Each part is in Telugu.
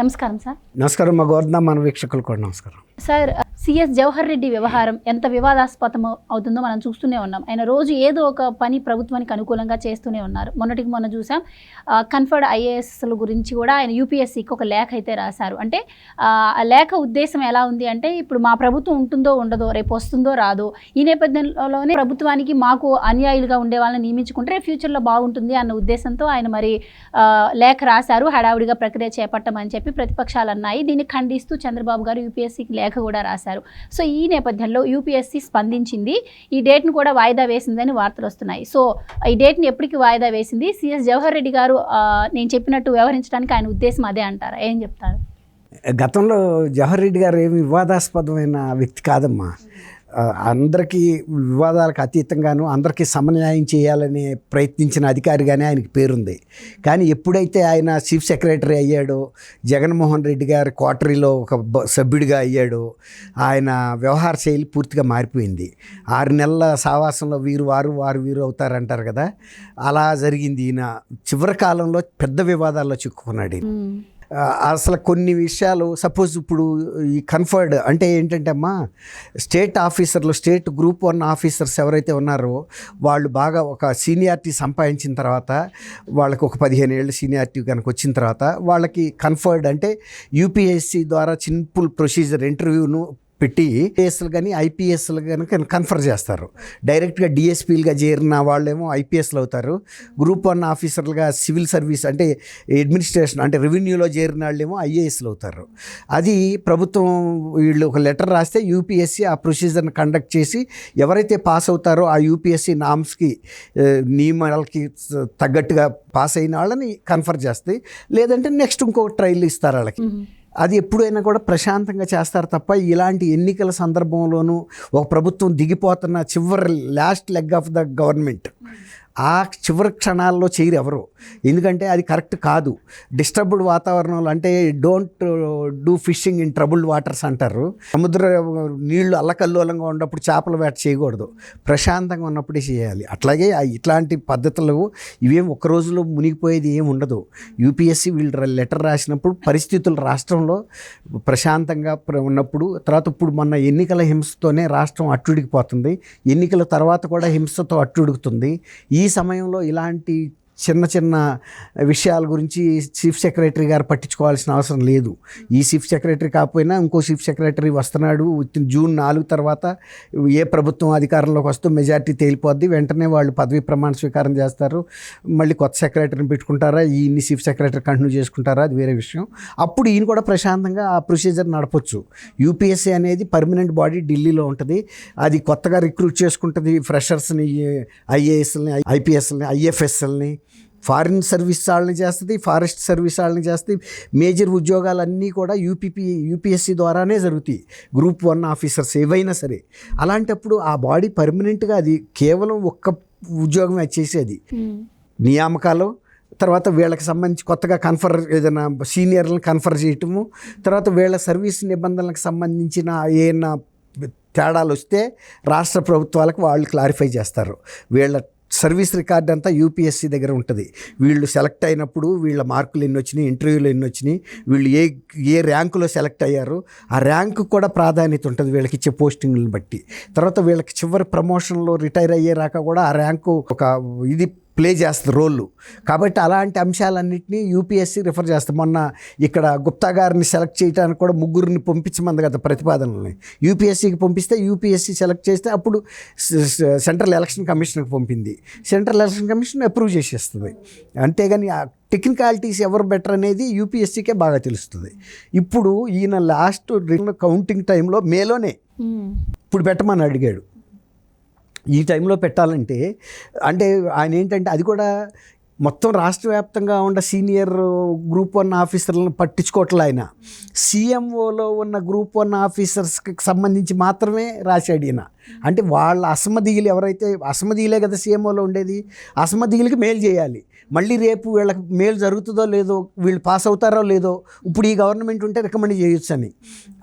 నమస్కారం సార్. నమస్కారం మా గోవర్ధన మన వీక్షకులు కూడా నమస్కారం. సార్ సిఎస్ జవహర్ రెడ్డి వ్యవహారం ఎంత వివాదాస్పదం అవుతుందో మనం చూస్తూనే ఉన్నాం. ఆయన రోజు ఏదో ఒక పని ప్రభుత్వానికి అనుకూలంగా చేస్తూనే ఉన్నారు. మొన్నటికి మొన్న చూసాం. కన్ఫర్డ్ ఐఏఎస్ల గురించి కూడా ఆయన యూపీఎస్సీకి ఒక లేఖ అయితే రాశారు. అంటే ఆ లేఖ ఉద్దేశం ఎలా ఉంది అంటే ఇప్పుడు మా ప్రభుత్వం ఉంటుందో ఉండదో రేపు వస్తుందో రాదో ఈ నేపథ్యంలోనే ప్రభుత్వానికి మాకు అన్యాయులుగా ఉండే వాళ్ళని నియమించుకుంటే రేపు ఫ్యూచర్లో బాగుంటుంది అన్న ఉద్దేశంతో ఆయన మరి లేఖ రాశారు. హడావుడిగా ప్రక్రియ చేపట్టమని చెప్పి ప్రతిపక్షాలు అన్నాయి దీన్ని ఖండిస్తూ చంద్రబాబు గారు యూపీఎస్సీకి లేఖ కూడా రాశారు. సో ఈ నేపథ్యంలో యూపీఎస్సీ స్పందించింది. ఈ డేట్ను కూడా వాయిదా వేసిందని వార్తలు వస్తున్నాయి. సో ఈ డేట్ని ఎప్పటికి వాయిదా వేసింది. సిఎస్ జవహర్ రెడ్డి గారు నేను చెప్పినట్టు వ్యవహరించడానికి ఆయన ఉద్దేశం అదే అంటారా? ఏం చెప్తారు? గతంలో జవహర్ రెడ్డి గారు ఏమి వివాదాస్పదమైన వ్యక్తి కాదమ్మా. అందరికీ వివాదాలకు అతీతంగాను అందరికీ సమన్యాయం చేయాలని ప్రయత్నించిన అధికారిగానే ఆయనకి పేరుంది. కానీ ఎప్పుడైతే ఆయన చీఫ్ సెక్రటరీ అయ్యాడో జగన్మోహన్ రెడ్డి గారి క్వార్టరీలో ఒక సభ్యుడిగా అయ్యాడో ఆయన వ్యవహార శైలి పూర్తిగా మారిపోయింది. ఆరు నెలల సావాసంలో వీరు వారు వారు వీరు అవుతారంటారు కదా? అలా జరిగింది. ఈయన చివరి కాలంలో పెద్ద వివాదాల్లో చిక్కుకున్నాడు ఈయన. అసలు కొన్ని విషయాలు సపోజ్ ఇప్పుడు ఈ కన్ఫర్డ్ అంటే ఏంటంటే అమ్మా స్టేట్ ఆఫీసర్లు స్టేట్ గ్రూప్ వన్ ఆఫీసర్స్ ఎవరైతే ఉన్నారో వాళ్ళు బాగా ఒక సీనియారిటీ సంపాదించిన తర్వాత వాళ్ళకి ఒక పదిహేను ఏళ్ళు సీనియారిటీ కనుక వచ్చిన తర్వాత వాళ్ళకి కన్ఫర్డ్ అంటే యూపీఎస్సి ద్వారా సింపుల్ ప్రొసీజర్ ఇంటర్వ్యూను పెట్టి ఐఏఎస్లు కానీ ఐపీఎస్లు కనుక కన్ఫర్ చేస్తారు. డైరెక్ట్గా డిఎస్పీలుగా చేరిన వాళ్ళేమో ఐపీఎస్లు అవుతారు. గ్రూప్ వన్ ఆఫీసర్లుగా సివిల్ సర్వీస్ అంటే అడ్మినిస్ట్రేషన్ అంటే రెవెన్యూలో చేరిన వాళ్ళేమో ఐఏఎస్లు అవుతారు. అది ప్రభుత్వం వీళ్ళు ఒక లెటర్ రాస్తే యూపీఎస్సీ ఆ ప్రొసీజర్ని కండక్ట్ చేసి ఎవరైతే పాస్ అవుతారో ఆ యూపీఎస్సీ నామ్స్కి నియమాలకి తగ్గట్టుగా పాస్ అయిన వాళ్ళని కన్ఫర్ చేస్తాయి. లేదంటే నెక్స్ట్ ఇంకొక ట్రైల్ ఇస్తారు వాళ్ళకి. అది ఎప్పుడైనా కూడా ప్రశాంతంగా చేస్తారు తప్ప ఇలాంటి ఎన్నికల సందర్భంలోనూ ఒక ప్రభుత్వం దిగిపోతున్న చివరి last leg of the government ఆ చివరి క్షణాల్లో చేయరు ఎవరు ఎందుకంటే అది కరెక్ట్ కాదు. డిస్టర్బ్డ్ వాతావరణంలో అంటే don't do fishing in troubled waters అంటారు. సముద్ర నీళ్ళు అల్లకల్లోలంగా ఉన్నప్పుడు చేపల వేట చేయకూడదు. ప్రశాంతంగా ఉన్నప్పుడే చేయాలి. అట్లాగే ఇట్లాంటి పద్ధతులు ఇవేం ఒక్క రోజులో మునిగిపోయేది ఏం ఉండదు. యూపీఎస్సీ వీళ్ళు లెటర్ రాసినప్పుడు పరిస్థితులు రాష్ట్రంలో ప్రశాంతంగా ప్ర- ఉన్నప్పుడు తర్వాత ఇప్పుడు మొన్న ఎన్నికల హింసతోనే రాష్ట్రం అట్టుడికిపోతుంది ఎన్నికల తర్వాత కూడా హింసతో అట్టుడుకుతుంది ఈ సమయంలో ఇలాంటి చిన్న చిన్న విషయాల గురించి చీఫ్ సెక్రటరీ గారు పట్టించుకోవాల్సిన అవసరం లేదు. ఈ చీఫ్ సెక్రటరీ కాకపోయినా ఇంకో చీఫ్ సెక్రటరీ వస్తున్నాడు. జూన్ నాలుగు తర్వాత ఏ ప్రభుత్వం అధికారంలోకి వస్తూ మెజార్టీ తేలిపోద్ది. వెంటనే వాళ్ళు పదవి ప్రమాణ స్వీకారం చేస్తారు. మళ్ళీ కొత్త సెక్రటరీని పెట్టుకుంటారా? ఈయన్ని చీఫ్ సెక్రటరీ కంటిన్యూ చేసుకుంటారా? అది వేరే విషయం. అప్పుడు ఈయన కూడా ప్రశాంతంగా ఆ ప్రొసీజర్ నడపొచ్చు. యూపీఎస్సీ అనేది పర్మనెంట్ బాడీ ఢిల్లీలో ఉంటుంది. అది కొత్తగా రిక్రూట్ చేసుకుంటుంది ఫ్రెషర్స్ని ఐఏఎస్ని ఐపీఎస్ని ఐఎఫ్ఎస్ఎల్ని. ఫారిన్ సర్వీస్ వాళ్ళని చేస్తుంది ఫారెస్ట్ సర్వీస్ వాళ్ళని చేస్తుంది. మేజర్ ఉద్యోగాలన్నీ కూడా యూపీపీ యూపీఎస్సీ ద్వారానే జరుగుతాయి. గ్రూప్ వన్ ఆఫీసర్స్ ఏవైనా సరే. అలాంటప్పుడు ఆ బాడీ పర్మనెంట్గా అది కేవలం ఒక్క ఉద్యోగమే చేసేది. నియామకాలు తర్వాత వీళ్ళకి సంబంధించి కొత్తగా కన్ఫర్ ఏదైనా సీనియర్లను కన్ఫర్ చేయటము తర్వాత వీళ్ళ సర్వీస్ నిబంధనలకు సంబంధించిన ఏమైనా తేడాలు వస్తే రాష్ట్ర ప్రభుత్వాలకు వాళ్ళు క్లారిఫై చేస్తారు. వీళ్ళ సర్వీస్ రికార్డ్ అంతా యూపీఎస్సీ దగ్గర ఉంటుంది. వీళ్ళు సెలెక్ట్ అయినప్పుడు వీళ్ళ మార్కులు ఎన్ని వచ్చినాయి ఇంటర్వ్యూలు ఎన్ని వచ్చినాయి వీళ్ళు ఏ ఏ ర్యాంకులో సెలెక్ట్ అయ్యారు ఆ ర్యాంకు కూడా ప్రాధాన్యత ఉంటుంది వీళ్ళకి ఇచ్చే పోస్టింగ్లను బట్టి. తర్వాత వీళ్ళకి చివరి ప్రమోషన్లో రిటైర్ అయ్యేరాక కూడా ఆ ర్యాంకు ఒక ఇది ప్లే చేస్తుంది రోళ్ళు. కాబట్టి అలాంటి అంశాలన్నింటినీ యూపీఎస్సీ రిఫర్ చేస్తుంది. మొన్న ఇక్కడ గుప్తా గారిని సెలెక్ట్ చేయడానికి కూడా ముగ్గురిని పంపించమంది కదా ప్రతిపాదనల్ని. యూపీఎస్సీకి పంపిస్తే యూపీఎస్సీ సెలెక్ట్ చేస్తే అప్పుడు సెంట్రల్ ఎలక్షన్ కమిషన్కి పంపింది. సెంట్రల్ ఎలక్షన్ కమిషన్ అప్రూవ్ చేసేస్తుంది. అంతేగాని ఆ టెక్నికాలిటీస్ ఎవరు బెటర్ అనేది యూపీఎస్సీకే బాగా తెలుస్తుంది. ఇప్పుడు ఈయన లాస్ట్ కౌంటింగ్ టైంలో మేలోనే. ఇప్పుడు పెట్టమని అడిగాడు. ఈ టైంలో పెట్టాలంటే అంటే ఆయన ఏంటంటే అది కూడా మొత్తం రాష్ట్ర వ్యాప్తంగా ఉన్న సీనియర్ గ్రూప్ వన్ ఆఫీసర్లను పట్టించుకోవట్లే ఆయన. సీఎంఓలో ఉన్న గ్రూప్ వన్ ఆఫీసర్స్కి సంబంధించి మాత్రమే రాశాడు ఈయన. అంటే వాళ్ళ అసమదీయులు ఎవరైతే అసమదీయులే కదా సీఎంఓలో ఉండేది అసమదీయులకి మేలు చేయాలి. మళ్ళీ రేపు వీళ్ళకి మేలు జరుగుతుందో లేదో వీళ్ళు పాస్ అవుతారో లేదో ఇప్పుడు ఈ గవర్నమెంట్ ఉంటే రికమెండ్ చేయొచ్చు అని.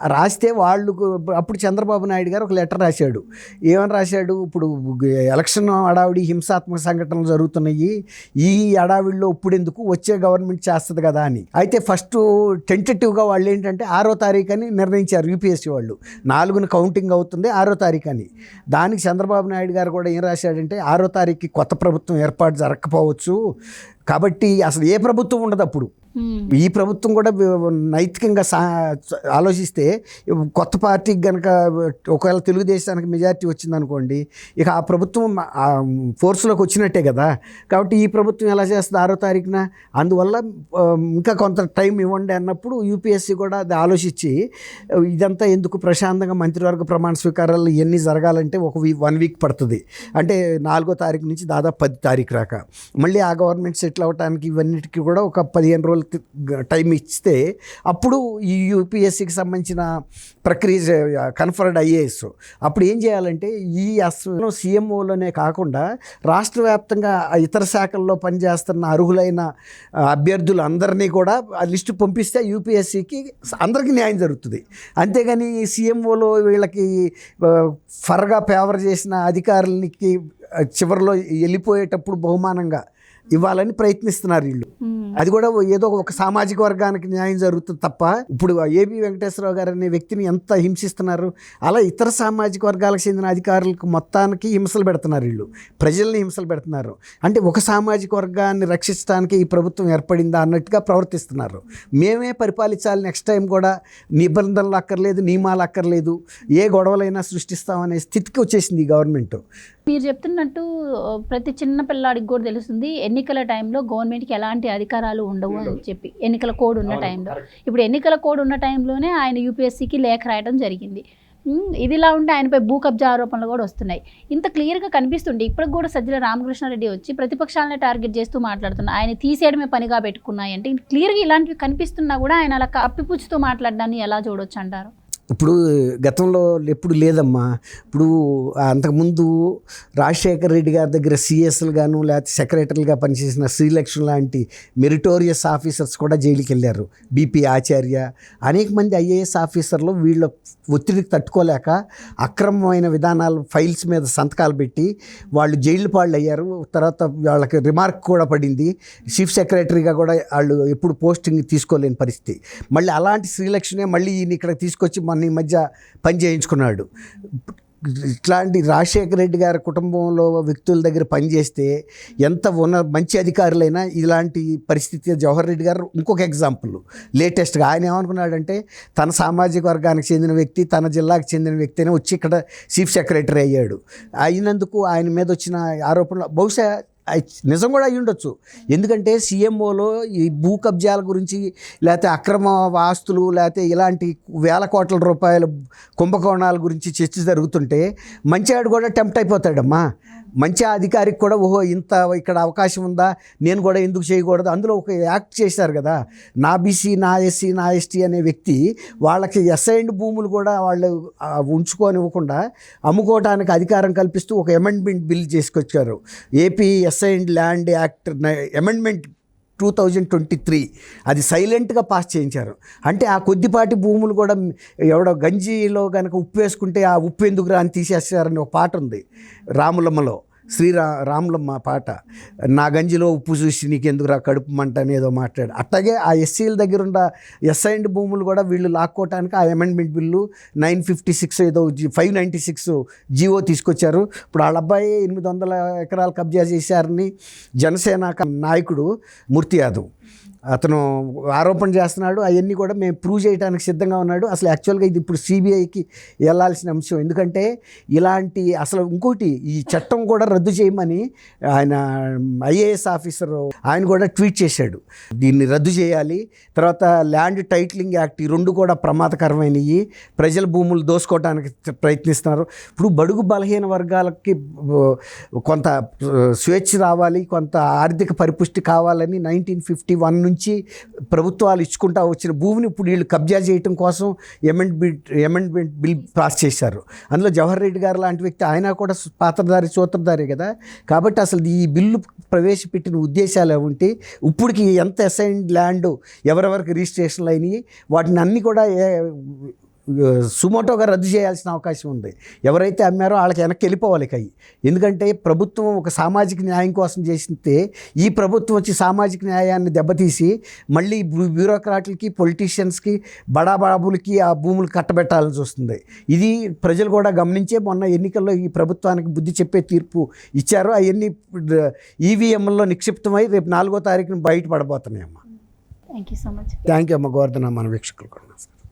రాస్తే వాళ్ళు అప్పుడు చంద్రబాబు నాయుడు గారు ఒక లెటర్ రాశాడు. ఏమని రాశాడు? ఇప్పుడు ఎలక్షన్ అడావిడి హింసాత్మక సంఘటనలు జరుగుతున్నాయి. ఈ అడావిడిలో ఇప్పుడు ఎందుకు వచ్చే గవర్నమెంట్ చేస్తుంది కదా అని. అయితే ఫస్ట్ టెంటేటివ్గా వాళ్ళు ఏంటంటే ఆరో తారీఖు అని నిర్ణయించారు యూపీఎస్సీ వాళ్ళు. నాలుగున కౌంటింగ్ అవుతుంది ఆరో తారీఖు అని. దానికి చంద్రబాబు నాయుడు గారు కూడా ఏం రాశాడంటే ఆరో తారీఖుకి కొత్త ప్రభుత్వం ఏర్పాటు జరగకపోవచ్చు. కాబట్టి అసలు ఏ ప్రభుత్వం ఉండదు అప్పుడు. ఈ ప్రభుత్వం కూడా నైతికంగా సా ఆలోచిస్తే కొత్త పార్టీకి కనుక ఒకవేళ తెలుగుదేశానికి మెజారిటీ వచ్చిందనుకోండి ఇక ఆ ప్రభుత్వం ఫోర్స్లోకి వచ్చినట్టే కదా. కాబట్టి ఈ ప్రభుత్వం ఎలా చేస్తుంది ఆరో తారీఖున? అందువల్ల ఇంకా కొంత టైం ఇవ్వండి అన్నప్పుడు యూపీఎస్సీ కూడా అది ఆలోచించి ఇదంతా ఎందుకు ప్రశాంతంగా మంత్రివర్గ ప్రమాణ స్వీకారాలు ఇవన్నీ జరగాలంటే ఒక వీ వన్ వీక్ పడుతుంది. అంటే నాలుగో తారీఖు నుంచి దాదాపు పది తారీఖు రాక. మళ్ళీ ఆ గవర్నమెంట్ సెటిల్ అవ్వడానికి ఇవన్నిటికీ కూడా ఒక పదిహేను రోజులు టైం ఇస్తే అప్పుడు ఈ యూపీఎస్సికి సంబంధించిన ప్రక్రియ కన్ఫర్డ్ ఐఏఎస్. అప్పుడు ఏం చేయాలంటే ఈ అసలు సీఎంఓలోనే కాకుండా రాష్ట్ర వ్యాప్తంగా ఇతర శాఖల్లో పనిచేస్తున్న అర్హులైన అభ్యర్థులు అందరినీ కూడా ఆ లిస్టు పంపిస్తే యూపీఎస్సికి అందరికీ న్యాయం జరుగుతుంది. అంతేగాని సీఎంఓలో వీళ్ళకి ఫర్గా ఫేవర్ చేసిన అధికారులకి చివరిలో వెళ్ళిపోయేటప్పుడు బహుమానంగా ఇవ్వాలని ప్రయత్నిస్తున్నారు వీళ్ళు. మ్మ్. అది కూడా ఏదో ఒక సామాజిక వర్గానికి న్యాయం జరుగుతుంది తప్ప ఇప్పుడు ఏబి వెంకటేశ్వరరావు గారు అనే వ్యక్తిని ఎంత హింసిస్తున్నారు? అలా ఇతర సామాజిక వర్గాలకు చెందిన అధికారులకు మొత్తానికి హింసలు పెడుతున్నారు వీళ్ళు. ప్రజల్ని హింసలు పెడుతున్నారు. అంటే ఒక సామాజిక వర్గాన్ని రక్షించడానికి ఈ ప్రభుత్వం ఏర్పడిందా అన్నట్టుగా ప్రవర్తిస్తున్నారు. మేమే పరిపాలించాలి నెక్స్ట్ టైం కూడా. నిబంధనలు అక్కర్లేదు నియమాలు అక్కర్లేదు. ఏ గొడవలైనా సృష్టిస్తామనే స్థితికి వచ్చేసింది ఈ గవర్నమెంట్. మీరు చెప్తున్నట్టు ప్రతి చిన్న పిల్లాడికి కూడా తెలుస్తుంది ఎన్నికల టైంలో గవర్నమెంట్కి ఎలాంటి అధికారాలు ఉండవు అని చెప్పి. ఎన్నికల కోడ్ ఉన్న టైంలో. ఇప్పుడు ఎన్నికల కోడ్ ఉన్న టైంలోనే ఆయన యూపీఎస్సీకి లేఖ రాయడం జరిగింది. ఇదిలా ఉంటే ఆయనపై భూ కబ్జా ఆరోపణలు కూడా వస్తున్నాయి. ఇంత క్లియర్గా కనిపిస్తుంది ఇప్పటికి కూడా సజ్జల రామకృష్ణారెడ్డి వచ్చి ప్రతిపక్షాలనే టార్గెట్ చేస్తూ మాట్లాడుతున్నారు ఆయన తీసేయడమే పనిగా పెట్టుకున్నాయి అంటే క్లియర్గా ఇలాంటివి కనిపిస్తున్నా కూడా ఆయన అలా కప్పిపుచ్చుతూ మాట్లాడడాన్ని ఎలా చూడొచ్చు అంటారు? ఇప్పుడు గతంలో ఎప్పుడు లేదమ్మా. ఇప్పుడు అంతకుముందు రాజశేఖర రెడ్డి గారి దగ్గర సిఎస్లుగాను లేకపోతే సెక్రటరీలుగా పనిచేసిన శ్రీలక్ష్మి లాంటి మెరిటోరియస్ ఆఫీసర్స్ కూడా జైలుకి వెళ్ళారు బీపీ ఆచార్య. అనేక మంది ఐఏఎస్ ఆఫీసర్లు వీళ్ళ ఒత్తిడికి తట్టుకోలేక అక్రమమైన విధానాలు ఫైల్స్ మీద సంతకాలు పెట్టి వాళ్ళు జైలు పాళ్ళు అయ్యారు తర్వాత వాళ్ళకి రిమార్క్ కూడా పడింది. చీఫ్ సెక్రటరీగా కూడా వాళ్ళు ఎప్పుడు పోస్టింగ్ తీసుకోలేని పరిస్థితి. మళ్ళీ అలాంటి శ్రీలక్ష్మినే మళ్ళీ ఈయన ఇక్కడ తీసుకొచ్చి మన ఈ మధ్య పని చేయించుకున్నాడు. ఇట్లాంటి రాజశేఖర రెడ్డి గారి కుటుంబంలో వ్యక్తుల దగ్గర పనిచేస్తే ఎంత ఉన్న మంచి అధికారులైనా ఇలాంటి పరిస్థితి జవహర్ రెడ్డి గారు ఇంకొక ఎగ్జాంపుల్ లేటెస్ట్గా ఆయన ఏమనుకున్నాడంటే తన సామాజిక వర్గానికి చెందిన వ్యక్తి తన జిల్లాకు చెందిన వ్యక్తినే వచ్చి ఇక్కడ చీఫ్ సెక్రటరీ అయ్యాడు. అయినందుకు ఆయన మీద వచ్చిన ఆరోపణలు బహుశా నిజం కూడా అయి ఉండొచ్చు. ఎందుకంటే సీఎంఓలో ఈ భూ కబ్జాల గురించి లేకపోతే అక్రమ ఆస్తులు లేకపోతే ఇలాంటి వేల కోట్ల రూపాయల కుంభకోణాల గురించి చర్చ జరుగుతుంటే మంచివాడు కూడా టెంప్ట్ అయిపోతాడమ్మా. మంచి అధికారికి కూడా ఓహో ఇంత ఇక్కడ అవకాశం ఉందా? నేను కూడా ఎందుకు చేయకూడదు? అందులో ఒక యాక్ట్ చేశారు కదా నా బీసీ నా ఎస్సీ నా ఎస్టీ అనే వ్యక్తి వాళ్ళకి అసైన్డ్ భూములు కూడా వాళ్ళు ఉంచుకోనివ్వకుండా అమ్ముకోవడానికి అధికారం కల్పిస్తూ ఒక amendment bill చేసుకొచ్చారు. AP assigned land act amendment two thousand twenty three అది సైలెంట్గా పాస్ చేయించారు. అంటే ఆ కొద్దిపాటి భూములు కూడా ఎవడో గంజిలో కనుక ఉప్పు వేసుకుంటే ఆ ఉప్పు ఎందుకు రాని తీసేస్తారని ఒక పాట ఉంది. రాములమ్మలో. శ్రీరా రాములమ్మ పాట నా గంజిలో ఉప్పు చూసి నీకెందుకురా కడుపు మంట అని ఏదో మాట్లాడు. అట్లాగే ఆ ఎస్సీల దగ్గర ఉన్న ఎస్ఐండ్ భూములు కూడా వీళ్ళు లాక్కోవటానికి ఆ amendment bill nine fifty six ఏదో ఫైవ్ నైంటీ సిక్స్ జీవో తీసుకొచ్చారు. ఇప్పుడు వాళ్ళ అబ్బాయి ఎనిమిది వందల ఎకరాలు కబ్జా చేశారని జనసేన నాయకుడు మూర్తి యాదవ్. అతను ఆరోపణ చేస్తున్నాడు అవన్నీ కూడా మేము ప్రూవ్ చేయడానికి సిద్ధంగా ఉన్నాడు. అసలు యాక్చువల్గా ఇది ఇప్పుడు సిబిఐకి వెళ్ళాల్సిన అంశం. ఎందుకంటే ఇలాంటి అసలు ఇంకోటి ఈ చట్టం కూడా రద్దు చేయమని ఆయన ఐఏఎస్ ఆఫీసర్ ఆయన కూడా ట్వీట్ చేశాడు. దీన్ని రద్దు చేయాలి. తర్వాత ల్యాండ్ టైటిలింగ్ యాక్ట్ ఈ రెండు కూడా ప్రమాదకరమైనవి ప్రజల భూములు దోసుకోవడానికి ప్రయత్నిస్తున్నారు. ఇప్పుడు బడుగు బలహీన వర్గాలకి కొంత స్వేచ్ఛ రావాలి కొంత ఆర్థిక పరిపుష్టి కావాలని నైన్టీన్ ఫిఫ్టీ వన్ నుంచి నుంచి ప్రభుత్వాలు ఇచ్చుకుంటా వచ్చిన భూమిని ఇప్పుడు వీళ్ళు కబ్జా చేయటం కోసం అమెండ్మెంట్ అమెండ్మెంట్ బిల్ పాస్ చేశారు. అందులో జవహర్ రెడ్డి గారు లాంటి వ్యక్తి ఆయన కూడా పాత్రధారి సూత్రధారి కదా. కాబట్టి అసలు ఈ బిల్లు ప్రవేశపెట్టిన ఉద్దేశాలు ఉంటే ఇప్పటికి ఎంత అసైన్డ్ ల్యాండ్ ఎవరెవరికి రిజిస్ట్రేషన్లు అయినాయి వాటిని అన్నీ కూడా సుమోటోగా రద్దు చేయాల్సిన అవకాశం ఉంది. ఎవరైతే అమ్మారో వాళ్ళకి వెనక్కి వెళ్ళిపోవాలి కై. ఎందుకంటే ప్రభుత్వం ఒక సామాజిక న్యాయం కోసం చేసితే ఈ ప్రభుత్వం వచ్చి సామాజిక న్యాయాన్ని దెబ్బతీసి మళ్ళీ బ్యూ- బ్యూరోక్రాట్లకి పొలిటీషియన్స్కి బడాబాబులకి ఆ భూములు కట్టబెట్టాలని చూస్తుంది ఇది ప్రజలు కూడా గమనించే మొన్న ఎన్నికల్లో ఈ ప్రభుత్వానికి బుద్ధి చెప్పే తీర్పు ఇచ్చారు. అవన్నీ ఈవీఎంలో నిక్షిప్తమై రేపు నాలుగో తారీఖున బయటపడబోతున్నాయమ్మా. Thank you so much thank you అమ్మ గోవర్ధన మన వీక్షకులు కూడా